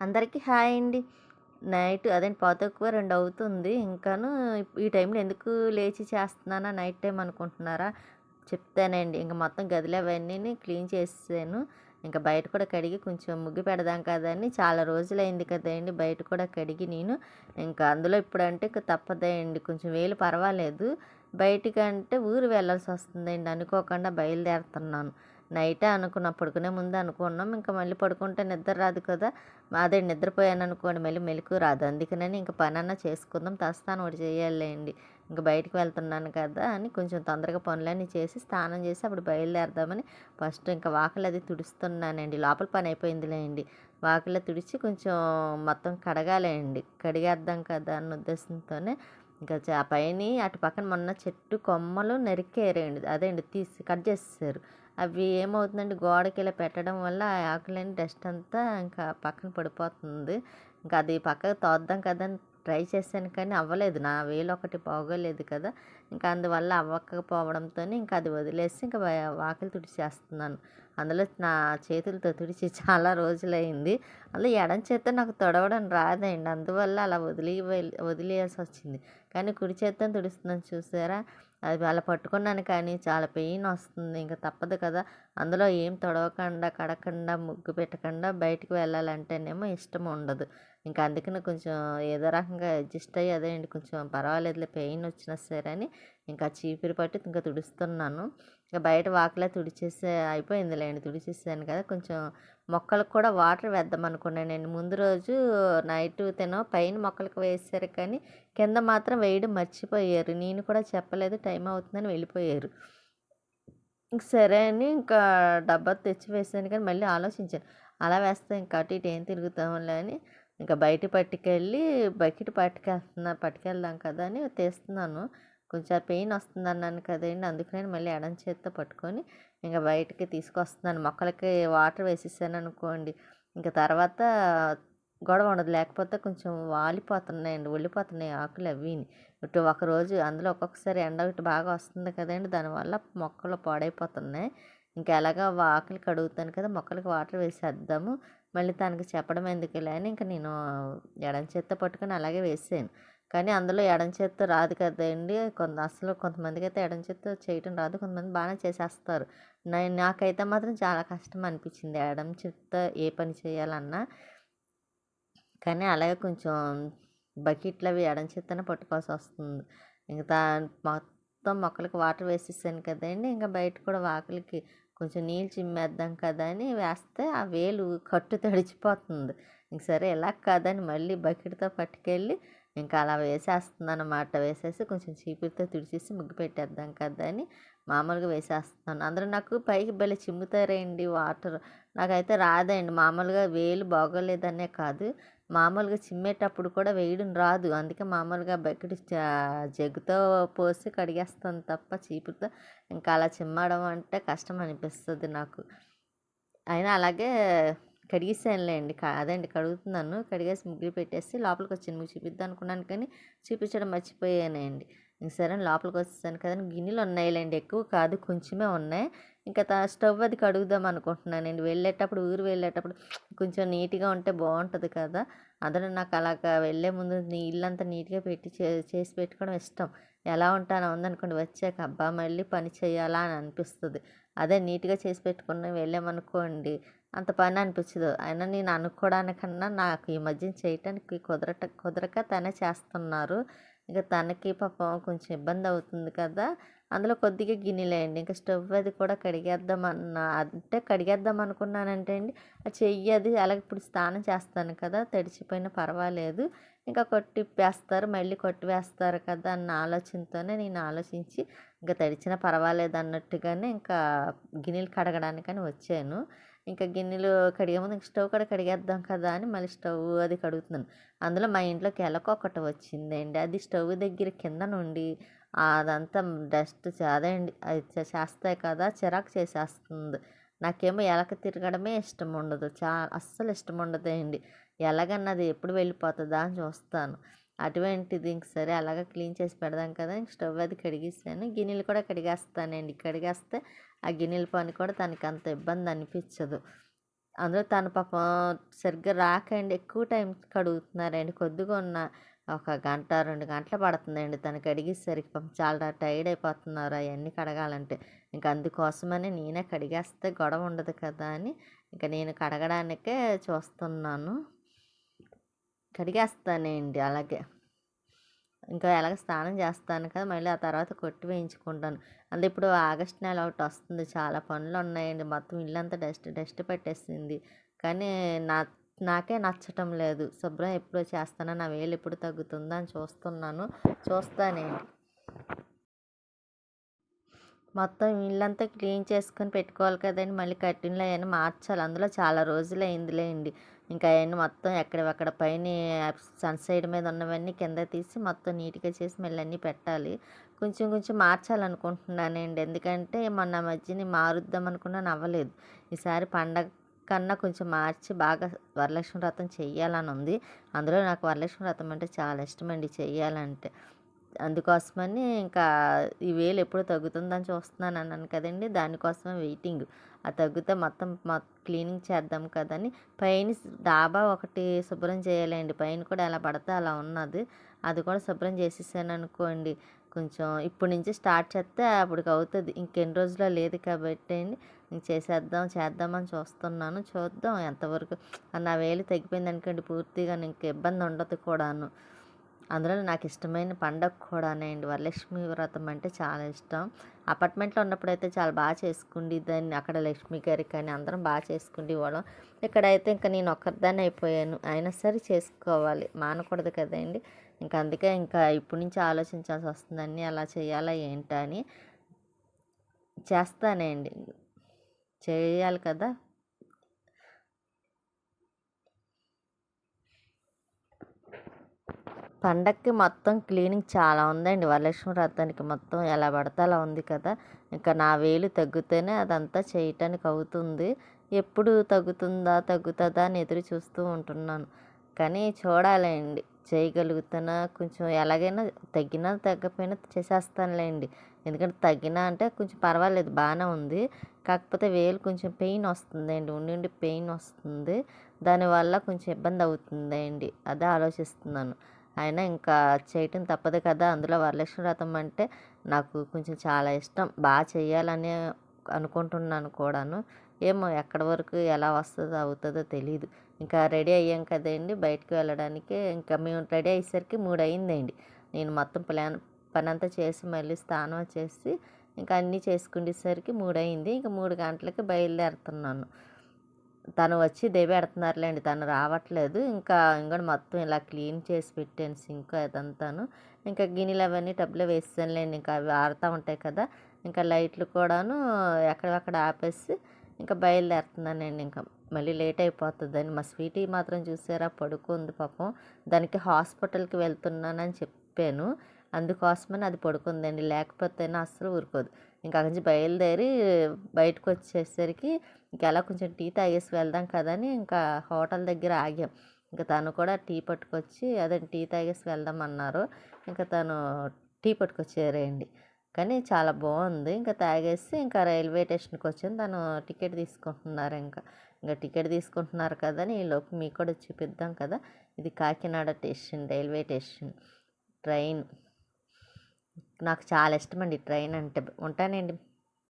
అందరికీ హాయ్ అండి. నైట్ అదేంటి పావుతక్కువ 2 అవుతుంది. ఇంకాను ఈ టైంలో ఎందుకు లేచి చేస్తున్నానా నైట్ టైం అనుకుంటున్నారా? చెప్తానండి. ఇంకా మొత్తం గదులు అవన్నీ క్లీన్ చేసేసాను. ఇంకా బయట కూడా కడిగి కొంచెం ముగ్గు పెడదాం కదండి చాలా రోజులైంది కదండి బయట కూడా కడిగి నేను. ఇంకా అందులో ఇప్పుడంటే ఇంకా తప్పదండి. కొంచెం వేలు పర్వాలేదు. బయటికంటే ఊరు వెళ్ళాల్సి వస్తుందండి అనుకోకుండా బయలుదేరుతున్నాను. నైటే అనుకున్నా. పడుకునే ముందు అనుకున్నాం. ఇంకా మళ్ళీ పడుకుంటే నిద్ర రాదు కదా! అదే నిద్రపోయాను అనుకోండి మళ్ళీ మెలకు రాదు. అందుకనని ఇంకా పనన్నా చేసుకుందాం. తలస్నానం ఒకటి చేయాలండి ఇంకా బయటకు వెళ్తున్నాను కదా అని కొంచెం తొందరగా పనులన్నీ చేసి, స్నానం చేసి అప్పుడు బయలుదేరదామని ఫస్ట్ ఇంకా వాకలు అది తుడుస్తున్నానండి. లోపల పని అయిపోయిందిలేండి. వాకిలి తుడిచి కొంచెం మొత్తం కడగాలండి. కడిగేద్దాం కదా అన్న ఉద్దేశంతోనే ఇంకా ఆ పైన అటు పక్కన మొన్న చెట్టు కొమ్మలు నరికారండి. అదేండి తీసి కట్ చేసేసారు. అవి ఏమవుతుందంటే గోడకి ఇలా పెట్టడం వల్ల ఆ ఆకులన్నీ డస్ట్ అంతా ఇంకా పక్కన పడిపోతుంది. ఇంకా అది పక్కకు తోద్దాం కదా అని ట్రై చేశాను కానీ అవ్వలేదు. నా వేలు ఒకటి బాగోలేదు కదా! ఇంకా అందువల్ల అవ్వకపోవడంతో ఇంకా అది వదిలేసి ఇంకా వాకిలి తుడిచేస్తున్నాను. అందులో నా చేతులతో తుడిచి చాలా రోజులైంది. అందులో ఎడమ చేత నాకు తుడవడం రాదండి. అందువల్ల అలా వదిలి వదిలేయాల్సి వచ్చింది కానీ కుడి చేత్తో తుడుస్తున్నాను చూసారా? అది అలా పట్టుకున్నాను కానీ చాలా పెయిన్ వస్తుంది. ఇంకా తప్పదు కదా! అందులో ఏం తొడవకుండా, కడకుండా ముగ్గు పెట్టకుండా బయటికి వెళ్ళాలంటేనేమో ఇష్టం ఉండదు. ఇంకా అందుకని కొంచెం ఏదో రకంగా అడ్జస్ట్ అయ్యి అదేండి కొంచెం పర్వాలేదులే పెయిన్ వచ్చినా సరే అని ఇంకా చీపిరి పట్టి ఇంకా తుడుస్తున్నాను. ఇక బయట వాకిలా తుడిచేసే అయిపోయిందిలేండి. తుడిచేసాను కదా! కొంచెం మొక్కలకు కూడా వాటర్ వేద్దామనుకున్నానండి. ముందు రోజు నైట్ తినో పైన మొక్కలకు వేసారు కానీ కింద మాత్రం వేయడం మర్చిపోయారు. నేను కూడా చెప్పలేదు టైం అవుతుందని వెళ్ళిపోయారు. సరే అని ఇంకా డబ్బా తెచ్చి వేసాను కానీ మళ్ళీ ఆలోచించాను. అలా వేస్తే ఇంకా అటు ఇటు ఏం తిరుగుతాంలే అని ఇంకా బయట పట్టుకెళ్ళి బకెట్ పట్టుకెళ్తున్నా పట్టుకెళ్దాం కదా అని తీస్తున్నాను. కొంచెం పెయిన్ వస్తుందన్నాను అందుకు నేను మళ్ళీ ఎడమ చేత్తో పట్టుకొని ఇంకా బయటికి తీసుకొస్తున్నాను. మొక్కలకి వాటర్ వేసేసాను అనుకోండి ఇంక తర్వాత గొడవ ఉండదు. లేకపోతే కొంచెం వాలిపోతున్నాయండి. ఒళ్ళిపోతున్నాయి ఆకులు అవి ఇటు ఒకరోజు అందులో ఒక్కొక్కసారి ఎండ ఒకటి బాగా వస్తుంది కదండి దానివల్ల మొక్కలు పాడైపోతున్నాయి. ఇంకా ఎలాగో ఆకులు కడుగుతాను కదా! మొక్కలకి వాటర్ వేసేద్దాము. మళ్ళీ తనకి చెప్పడం ఎందుకులే అని ఇంక నేను ఎడమ చేత్తో పట్టుకొని అలాగే వేసాను. కానీ అందులో ఎడమ చేత్తో రాదు కదండి కొంత అసలు కొంతమందికైతే ఎడమ చేత్తో చేయటం రాదు. కొంతమంది బాగానే చేసేస్తారు. నాకైతే మాత్రం చాలా కష్టం అనిపించింది. ఎడమ చేత్తో ఏ పని చేయాలన్నా. కానీ అలాగే కొంచెం బకెట్లు అవి ఎడమ చేత్తోనే పట్టుకోవాల్సొస్తుంది. వస్తుంది దా మొత్తం మొక్కలకి వాటర్ వేసేసాను కదండీ! ఇంకా బయట కూడా వాకిలికి కొంచెం నీళ్ళు చిమ్మేద్దాం కదా అని వేస్తే ఆ వేలు కట్టు తడిచిపోతుంది. ఇంక సరే ఇలా కాదని మళ్ళీ బకెట్‌తో పట్టుకెళ్ళి ఇంకా అలా వేసేస్తున్నానన్నమాట. వేసేసి కొంచెం చీపురితో తుడిచేసి ముగ్గు పెట్టేద్దాం కదా అని మామూలుగా వేసేస్తున్నాను. అందరూ నాకు పైకి భలే చిమ్ముతారండి వాటర్. నాకైతే రాదండి. మామూలుగా వేలు బాగోలేదనే కాదు. మామూలుగా చిమ్మేటప్పుడు కూడా వేయడం రాదు. అందుకే మామూలుగా బకెట్ జగ్గుతో పోసి కడిగేస్తాను తప్ప చీపురుతో ఇంకా అలా చిమ్మడం అంటే కష్టం అనిపిస్తుంది నాకు. అయినా అలాగే కడిగేసానులేండి. అండి అదండి కడుగుతున్నాను. కడిగేసి ముగ్గులు పెట్టేసి లోపలికొచ్చాను. మీకు చూపిద్దాం అనుకున్నాను కానీ చూపించడం మర్చిపోయానండి. సరే లోపలికి వస్తాను కదండి గిన్నెలు ఉన్నాయిలేండి. ఎక్కువ కాదు కొంచెమే ఉన్నాయి. ఇంకా స్టవ్ అది కడుగుదాం అనుకుంటున్నానండి. వెళ్ళేటప్పుడు ఊరు వెళ్ళేటప్పుడు కొంచెం నీట్‌గా ఉంటే బాగుంటుంది కదా! అందులో నాకు అలాగా వెళ్ళే ముందు నీళ్ళంతా నీట్‌గా పెట్టి చే చేసి పెట్టుకోవడం ఇష్టం. ఎలా ఉంటానో ఉందనుకోండి వచ్చాక అబ్బా! మళ్ళీ పని చేయాలా అని అనిపిస్తుంది అదే నీట్‌గా చేసి పెట్టుకొని వెళ్ళామనుకోండి అంత పని అనిపించదు. అయినా నేను అనుకోవడానికన్నా నాకు ఈ మధ్యన చేయటానికి కుదరట కుదరక తనే చేస్తున్నారు. ఇంకా తనకి పాపం కొంచెం ఇబ్బంది అవుతుంది కదా! అందులో కొద్దిగా గిన్నెలేయండి ఇంకా స్టవ్ అది కూడా కడిగేద్దామన్న అంటే కడిగేద్దాం అనుకున్నానంటే అండి ఆ చెయ్యి అది అలాగే ఇప్పుడు స్నానం చేస్తాను కదా! తడిచిపోయినా పర్వాలేదు. ఇంకా కొట్టిప్పేస్తారు. మళ్ళీ కొట్టివేస్తారు కదా! అన్న ఆలోచనతోనే నేను ఆలోచించి ఇంకా తడిచినా పర్వాలేదు అన్నట్టుగానే ఇంకా గిన్నెలు కడగడానికని వచ్చాను. ఇంకా గిన్నెలు కడిగే ముందు ఇంకా స్టవ్ కూడా కడిగేద్దాం కదా అని మళ్ళీ స్టవ్ అది కడుగుతున్నాను. అందులో మా ఇంట్లోకి ఎలక ఒకటి వచ్చిందండి. అది స్టవ్ దగ్గర కింద నుండి అదంతా డస్ట్ చేదండి అదే అండి అది చేస్తాయి కదా! చిరాకు చేసేస్తుంది. నాకేమో ఎలక తిరగడమే ఇష్టం ఉండదు. చా అస్సలు ఇష్టం ఉండదండి. ఎలాగన్నది ఎప్పుడు వెళ్ళిపోతుందా అని చూస్తాను. అటువంటిది ఇంక సరే అలాగా క్లీన్ చేసి పెడదాం కదా! ఇంక స్టవ్ అది కడిగేసాను. గిన్నెలు కూడా కడిగేస్తానండి. కడిగేస్తే ఆ గిన్నెల పని కూడా తనకి అంత ఇబ్బంది అనిపించదు. అందులో తన పాపం సరిగ్గా రాకండి ఎక్కువ టైం కడుగుతున్నారండి కొద్దిగా ఉన్న ఒక గంట రెండు గంటలు పడుతుందండి. తనకి కడిగేసరికి పాపం చాలా టైర్డ్ అయిపోతున్నారు అవన్నీ కడగాలంటే. ఇంకా అందుకోసమని నేనే కడిగేస్తే గొడవ ఉండదు కదా అని ఇంకా నేను కడగడానికే చూస్తున్నాను. కడిగేస్తానండి అలాగే. ఇంకా ఎలాగ స్నానం చేస్తాను కదా మళ్ళీ ఆ తర్వాత కొట్టి వేయించుకుంటాను. అంటే ఇప్పుడు ఆగస్ట్ నెల ఒకటి వస్తుంది. చాలా పనులు ఉన్నాయండి. మొత్తం ఇల్లంతా డస్ట్ డస్ట్ పెట్టేసింది. కానీ నా నాకే నచ్చటం లేదు. శుభ్రం ఎప్పుడు చేస్తానో? నా వేలు ఎప్పుడు తగ్గుతుందో? అని చూస్తున్నాను. చూస్తానండి మొత్తం ఇల్లంతా క్లీన్ చేసుకొని పెట్టుకోవాలి కదండి. మళ్ళీ కట్టిన్లు అవన్నీ మార్చాలి. అందులో చాలా రోజులు అయిందిలేండి. ఇంకా అవన్నీ మొత్తం ఎక్కడెక్కడ పైన సన్ సైడ్ మీద ఉన్నవన్నీ కింద తీసి మొత్తం నీట్గా చేసి మళ్ళీ అన్నీ పెట్టాలి. కొంచెం కొంచెం మార్చాలనుకుంటున్నానండి. ఎందుకంటే మొన్న మధ్యని మారుద్దాం అనుకున్నాను అవ్వలేదు ఈసారి పండగ కన్నా కొంచెం మార్చి బాగా వరలక్ష్మి వ్రతం చెయ్యాలని ఉంది అందులో నాకు వరలక్ష్మి వ్రతం అంటే చాలా ఇష్టం అండి చెయ్యాలంటే. అందుకోసమని ఇంకా ఈ వేలు ఎప్పుడు తగ్గుతుందని చూస్తున్నాను అన్నాను కదండి. దానికోసమే వెయిటింగ్. ఆ తగ్గితే మొత్తం క్లీనింగ్ చేద్దాం కదని పైన డాబా ఒకటి శుభ్రం చేయాలండి. పైన కూడా ఎలా పడితే అలా ఉన్నది. అది కూడా శుభ్రం చేసేసాను అనుకోండి. కొంచెం ఇప్పటి నుంచి స్టార్ట్ చేస్తే అప్పటికి అవుతుంది. ఇంకెన్ని రోజుల్లో లేదు కాబట్టి అండి. చేసేద్దాం చేద్దామని చూస్తున్నాను. చూద్దాం ఎంతవరకు. నా వేలు తగ్గిపోయింది అనుకోండి పూర్తిగా ఇంక ఇబ్బంది ఉండదు కూడాను. అందులో నాకు ఇష్టమైన పండగ కూడానండి వరలక్ష్మి వ్రతం అంటే చాలా ఇష్టం. అపార్ట్మెంట్లో ఉన్నప్పుడు అయితే చాలా బాగా చేసుకుండి దాన్ని అక్కడ లక్ష్మి గారికి కానీ అందరం బాగా చేసుకుండి ఇవ్వడం ఇక్కడైతే ఇంకా నేను ఒక్కరిదాన్ని అయిపోయాను. అయినా సరే చేసుకోవాలి. మానకూడదు కదండి. ఇంకా అందుకే ఇంకా ఇప్పటి నుంచి ఆలోచించాల్సి వస్తుందని అలా చేయాలా ఏంటా అని. చేస్తానండి. చేయాలి కదా. పండక్కి మొత్తం క్లీనింగ్ చాలా ఉందండి. వరలక్ష్మి వ్రతానికి మొత్తం ఎలా పడితే అలా ఉంది కదా. ఇంకా నా వేలు తగ్గితేనే అదంతా చేయటానికి అవుతుంది. ఎప్పుడు తగ్గుతుందా తగ్గుతుందా అని ఎదురు చూస్తూ ఉంటున్నాను. కానీ చూడాలండి. చేయగలుగుతానా కొంచెం ఎలాగైనా తగ్గినా తగ్గపోయినా చేసేస్తానులేండి. ఎందుకంటే తగ్గినా అంటే కొంచెం పర్వాలేదు బాగానే ఉంది. కాకపోతే వేలు కొంచెం పెయిన్ వస్తుందండి ఉండి ఉండి పెయిన్ వస్తుంది. దానివల్ల కొంచెం ఇబ్బంది అవుతుందండి అదే ఆలోచిస్తున్నాను. అయినా ఇంకా చేయటం తప్పదు కదా అందులో వరలక్ష్మి వ్రతం అంటే నాకు కొంచెం చాలా ఇష్టం. బాగా చేయాలని అనుకుంటున్నాను కూడాను. ఏమో ఎక్కడి వరకు ఎలా వస్తుందో అవుతుందో తెలియదు ఇంకా రెడీ అయ్యాం కదండి బయటకు వెళ్ళడానికి. ఇంకా మేము రెడీ అయ్యేసరికి మూడు అయిందండి. నేను మొత్తం ప్లాన్ పని అంతా చేసి మళ్ళీ స్నానం చేసి ఇంకా అన్నీ చేసుకునేసరికి మూడు అయింది. ఇంకా మూడు గంటలకి బయలుదేరుతున్నాను. తను వచ్చి దెబెడుతున్నారులేండి తను రావట్లేదు. ఇంకా ఇంకా మొత్తం ఇలా క్లీన్ చేసి పెట్టాను సింక్ అదంతాను. ఇంకా గిన్నెలు అవన్నీ టబ్లో వేసానులేండి ఇంకా అవి ఆడుతూ ఉంటాయి కదా. ఇంకా లైట్లు కూడాను ఎక్కడెక్కడ ఆపేసి ఇంకా బయలుదేరుతున్నానండి. ఇంకా మళ్ళీ లేట్ అయిపోతుందని మా స్వీటీ మాత్రం చూసారా? పడుకుంది పాపం. దానికి హాస్పిటల్కి వెళ్తున్నానని చెప్పాను. అందుకోసమని అది పడుకుందండి. లేకపోతేనే అస్సలు ఊరుకోదు. ఇంకా అక్కడి నుంచి బయలుదేరి బయటకు వచ్చేసరికి ఇంకా అలా కొంచెం టీ తాగేసి వెళ్దాం కదని ఇంకా హోటల్ దగ్గర ఆగాం. ఇంకా తను కూడా టీ పట్టుకొచ్చి అదే టీ తాగేసి వెళ్దాం అన్నారు. ఇంకా తను టీ పట్టుకొచ్చారండి. కానీ చాలా బాగుంది. ఇంకా తాగేసి ఇంకా రైల్వే స్టేషన్కి వచ్చి తను టికెట్ తీసుకుంటున్నారు ఇంకా. ఇంకా టికెట్ తీసుకుంటున్నారు కదా అని లోపు మీకు కూడా చూపిద్దాం కదా. ఇది Kakinada station railway station. Train. నాకు చాలా ఇష్టం అండి ట్రైన్ అంటే. ఉంటానండి.